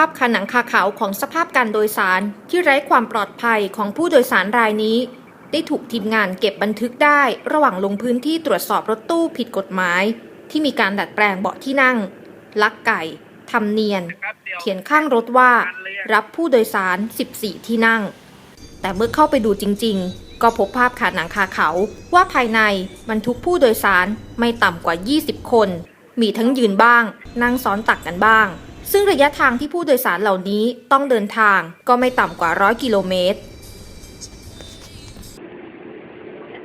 าพคาหนังคาเขาของสภาพการโดยสารที่ไร้ความปลอดภัยของผู้โดยสารรายนี้ ได้ถูกทีมงานเก็บบันทึกได้ ระหว่างลงพื้นที่ตรวจสอบรถตู้ผิดกฎหมาย ที่มีการดัดแปลงเบาะที่นั่ง ลักไก่ทำเนียน เขียนข้างรถว่า รับผู้โดยสาร 14 ที่นั่ง แต่เมื่อเข้าไปดูจริง ๆ ก็พบภาพขาหนังคาเขาว่าภายในบรรทุกผู้โดยสารไม่ต่ำกว่า 20 คน มีทั้งยืนบ้าง นั่งซ้อนตักกันบ้าง ซึ่งระยะทางที่ผู้โดยสารเหล่านี้ต้องเดินทางก็ไม่ต่ำกว่า100กิโลเมตร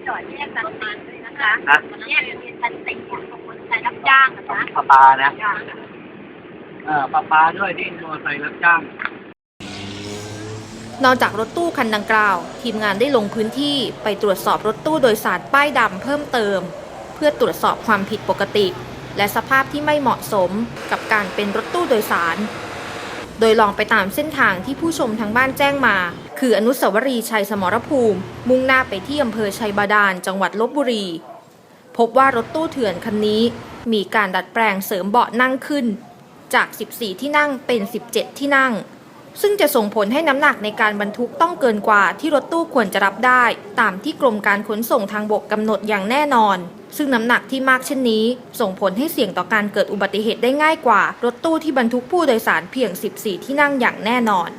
จอดแยกกันมาด้วยนะคะฮะ แยกเป็นชั้นสี่ของคนใช้รับจ้างนะคะปลาปลานะเออปลาปลาด้วยที่มอเตอร์ไซค์รับจ้าง นอกจากรถตู้คันดังกล่าว ทีมงานได้ลงพื้นที่ไปตรวจสอบรถตู้โดยสารป้ายดำเพิ่มเติม เพื่อตรวจสอบความผิดปกติ และสภาพที่ไม่เหมาะสมกับการเป็นรถตู้โดยสาร โดยลองไปตามเส้นทางที่ผู้ชมทางบ้านแจ้งมา คืออนุสาวรีย์ชัยสมรภูมิ มุ่งหน้าไปที่อำเภอชัยบาดาลจังหวัดลบบุรี พบว่ารถตู้เถื่อนคันนี้ มีการดัดแปลงเสริมเบาะนั่งขึ้น จาก 14 ที่นั่งเป็น 17 ที่นั่ง ซึ่งจะส่งผลให้น้ำหนักในการบรรทุกต้องเกินกว่าที่รถตู้ควรจะรับได้ ตามที่กรมการขนส่งทางบกกำหนดอย่างแน่นอน ซึ่งน้ำหนักที่มากเช่นนี้ ส่งผลให้เสี่ยงต่อการเกิดอุบัติเหตุได้ง่ายกว่า รถตู้ที่บรรทุกผู้โดยสารเพียง 14 ที่นั่งอย่างแน่นอน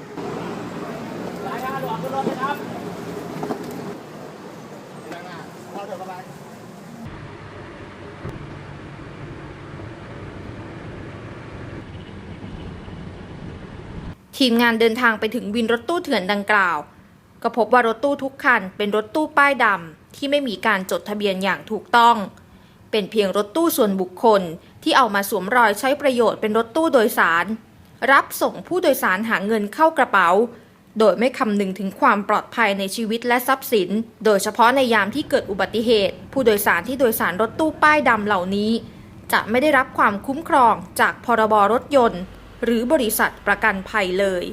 ทีมงานเดินทางไปถึงวินรถตู้เถื่อนดังกล่าว ก็พบว่ารถตู้ทุกคันเป็นรถตู้ป้ายดำที่ไม่มีการจดทะเบียนอย่างถูกต้อง เป็นเพียงรถตู้ส่วนบุคคลที่เอามาสวมรอยใช้ประโยชน์เป็นรถตู้โดยสาร รับส่งผู้โดยสารหาเงินเข้ากระเป๋า โดยไม่คำนึงถึงความปลอดภัยในชีวิตและทรัพย์สิน โดยเฉพาะในยามที่เกิดอุบัติเหตุ ผู้โดยสารที่โดยสารรถตู้ป้ายดำเหล่านี้ จะไม่ได้รับความคุ้มครองจากพรบรถยนต์ หรือบริษัทประกันภัยเลย